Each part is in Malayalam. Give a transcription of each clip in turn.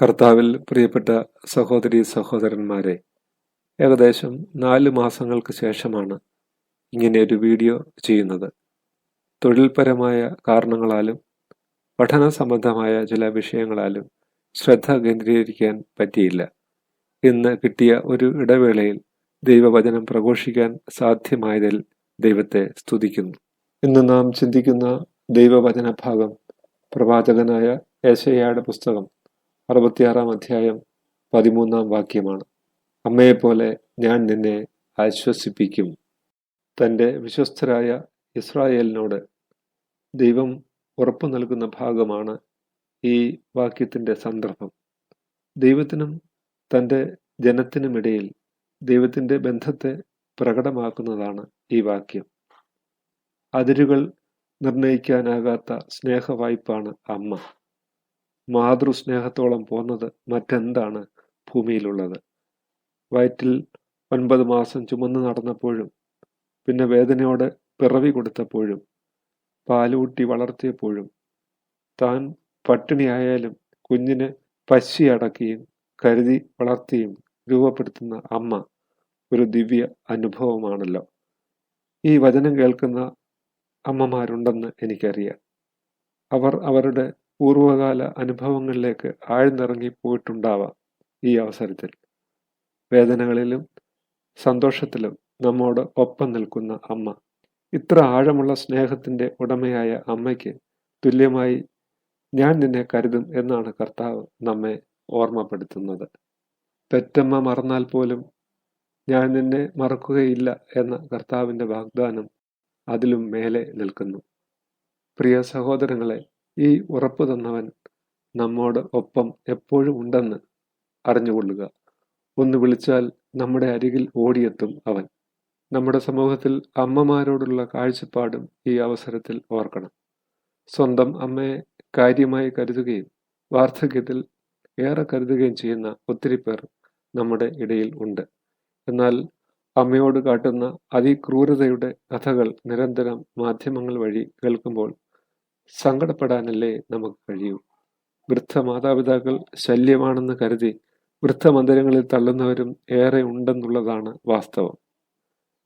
കർത്താവിൽ പ്രിയപ്പെട്ട സഹോദരി സഹോദരന്മാരെ ഏകദേശം നാല് മാസങ്ങൾക്ക് ശേഷമാണ് ഇങ്ങനെ ഒരു വീഡിയോ ചെയ്യുന്നത്. തൊഴിൽപരമായ കാരണങ്ങളാലും പഠന സംബന്ധമായ ചില വിഷയങ്ങളാലും ശ്രദ്ധ കേന്ദ്രീകരിക്കാൻ പറ്റിയില്ല. ഇന്ന് കിട്ടിയ ഒരു ഇടവേളയിൽ ദൈവവചനം പ്രഘോഷിക്കാൻ സാധ്യമായതിൽ ദൈവത്തെ സ്തുതിക്കുന്നു. ഇന്ന് നാം ചിന്തിക്കുന്ന ദൈവവചന ഭാഗം പ്രവാചകനായ ഏശയ്യയുടെ പുസ്തകം അറുപത്തിയാറാം അധ്യായം പതിമൂന്നാം വാക്യമാണ്. അമ്മയെപ്പോലെ ഞാൻ നിന്നെ ആശ്വസിപ്പിക്കും. തന്റെ വിശ്വസ്തരായ ഇസ്രായേലിനോട് ദൈവം ഉറപ്പു നൽകുന്ന ഭാഗമാണ് ഈ വാക്യത്തിന്റെ സന്ദർഭം. ദൈവത്തിനും തന്റെ ജനത്തിനുമിടയിൽ ദൈവത്തിന്റെ ബന്ധത്തെ പ്രകടമാക്കുന്നതാണ് ഈ വാക്യം. അതിരുകൾ നിർണയിക്കാനാകാത്ത സ്നേഹവായ്പാണ് അമ്മ. മാതൃസ്നേഹത്തോളം പോന്നത് മറ്റെന്താണ് ഭൂമിയിലുള്ളത്? വയറ്റിൽ ഒൻപത് മാസം ചുമന്ന് നടന്നപ്പോഴും പിന്നെ വേദനയോടെ പിറവി കൊടുത്തപ്പോഴും പാലൂട്ടി വളർത്തിയപ്പോഴും താൻ പട്ടിണിയായാലും കുഞ്ഞിനെ പശി അടക്കിയും കരുതി വളർത്തിയും രൂപപ്പെടുത്തുന്ന അമ്മ ഒരു ദിവ്യ അനുഭവമാണല്ലോ. ഈ വചനം കേൾക്കുന്ന അമ്മമാരുണ്ടെന്ന് എനിക്കറിയാം. അവർ അവരുടെ പൂർവകാല അനുഭവങ്ങളിലേക്ക് ആഴ്ന്നിറങ്ങി പോയിട്ടുണ്ടാവാം ഈ അവസരത്തിൽ. വേദനകളിലും സന്തോഷത്തിലും നമ്മോട് ഒപ്പം നിൽക്കുന്ന അമ്മ. ഇത്ര ആഴമുള്ള സ്നേഹത്തിന്റെ ഉടമയായ അമ്മയ്ക്ക് തുല്യമായി ഞാൻ നിന്നെ കരുതും എന്നാണ് കർത്താവ് നമ്മെ ഓർമ്മപ്പെടുത്തുന്നത്. പെറ്റമ്മ മറന്നാൽ പോലും ഞാൻ നിന്നെ മറക്കുകയില്ല എന്ന കർത്താവിന്റെ വാഗ്ദാനം അതിലും മേലെ നിൽക്കുന്നു. പ്രിയ സഹോദരങ്ങളെ ഈ ഉറപ്പ് തന്നവൻ നമ്മോട് ഒപ്പം എപ്പോഴും ഉണ്ടെന്ന് അറിഞ്ഞുകൊള്ളുക. ഒന്ന് വിളിച്ചാൽ നമ്മുടെ അരികിൽ ഓടിയെത്തും അവൻ. നമ്മുടെ സമൂഹത്തിൽ അമ്മമാരോടുള്ള കാഴ്ചപ്പാടും ഈ അവസരത്തിൽ ഓർക്കണം. സ്വന്തം അമ്മയെ കാര്യമായി കരുതുകയും വാർദ്ധക്യത്തിൽ ഏറെ കരുതുകയും ചെയ്യുന്ന ഒത്തിരി പേർ നമ്മുടെ ഇടയിൽ ഉണ്ട്. എന്നാൽ അമ്മയോട് കാട്ടുന്ന അതിക്രൂരതയുടെ കഥകൾ നിരന്തരം മാധ്യമങ്ങൾ വഴി കേൾക്കുമ്പോൾ സങ്കടപ്പെടാനല്ലേ നമുക്ക് കഴിയൂ. വൃദ്ധ മാതാപിതാക്കൾ ശല്യമാണെന്ന് കരുതി വൃദ്ധ മന്ദിരങ്ങളിൽ തള്ളുന്നവരും ഏറെ ഉണ്ടെന്നുള്ളതാണ് വാസ്തവം.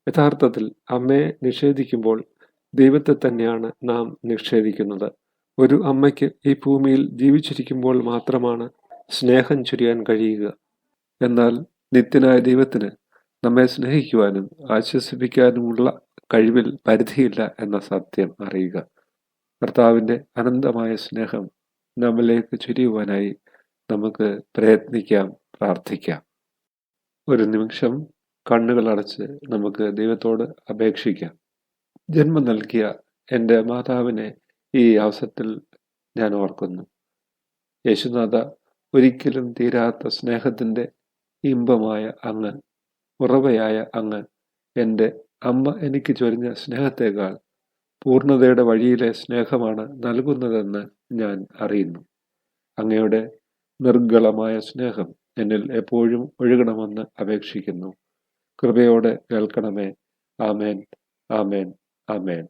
യഥാർത്ഥത്തിൽ അമ്മയെ നിഷേധിക്കുമ്പോൾ ദൈവത്തെ തന്നെയാണ് നാം നിഷേധിക്കുന്നത്. ഒരു അമ്മയ്ക്ക് ഈ ഭൂമിയിൽ ജീവിച്ചിരിക്കുമ്പോൾ മാത്രമാണ് സ്നേഹം ചുരിയാൻ കഴിയുക. എന്നാൽ നിത്യനായ ദൈവത്തിന് നമ്മെ സ്നേഹിക്കുവാനും ആശ്വസിപ്പിക്കാനുമുള്ള കഴിവിൽ പരിധിയില്ല എന്ന സത്യം അറിയുക. കർത്താവിന്റെ അനന്തമായ സ്നേഹം നമ്മിലേക്ക് ചുരിയുവാനായി നമുക്ക് പ്രയത്നിക്കാം പ്രാർത്ഥിക്കാം. ഒരു നിമിഷം കണ്ണുകൾ അടച്ച് നമുക്ക് ദൈവത്തോട് അപേക്ഷിക്കാം. ജന്മം നൽകിയ എന്റെ മാതാവിനെ ഈ അവസരത്തിൽ ഞാൻ ഓർക്കുന്നു. യേശുനാഥ ഒരിക്കലും തീരാത്ത സ്നേഹത്തിന്റെ ഇമ്പമായ അങ്ങ് ഉറവയായ അങ്ങ് എന്റെ അമ്മ എനിക്ക് ചൊരിഞ്ഞ സ്നേഹത്തേക്കാൾ പൂർണതയുടെ വഴിയിലെ സ്നേഹമാണ് നൽകുന്നതെന്ന് ഞാൻ അറിയുന്നു. അങ്ങയുടെ നിർഗളമായ സ്നേഹം എന്നിൽ എപ്പോഴും ഒഴുകണമെന്ന് അപേക്ഷിക്കുന്നു. കൃപയോടെ കേൾക്കണമേ. ആമേൻ. ആമേൻ. ആമേൻ.